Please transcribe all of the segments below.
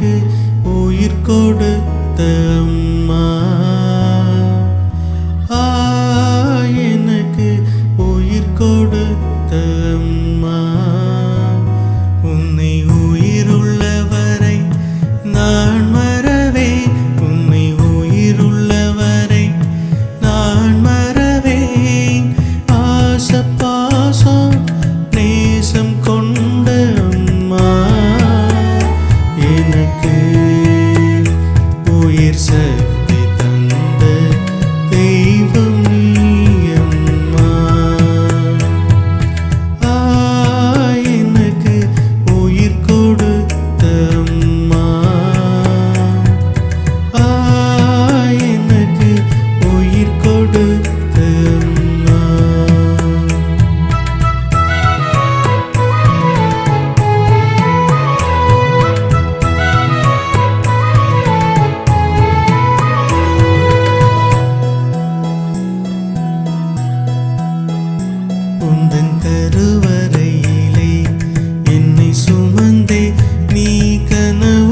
எனக்கு உயிர் கொடுத்த அம்மா. ஆ எனக்கு உயிர் கொடுத்த அம்மா. உன்னை உயிருள்ளவரை நான் மறவே உன்னை உயிருள்ளவரை நான் மறவேன் ஆச பாசம் உயிர் and the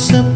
some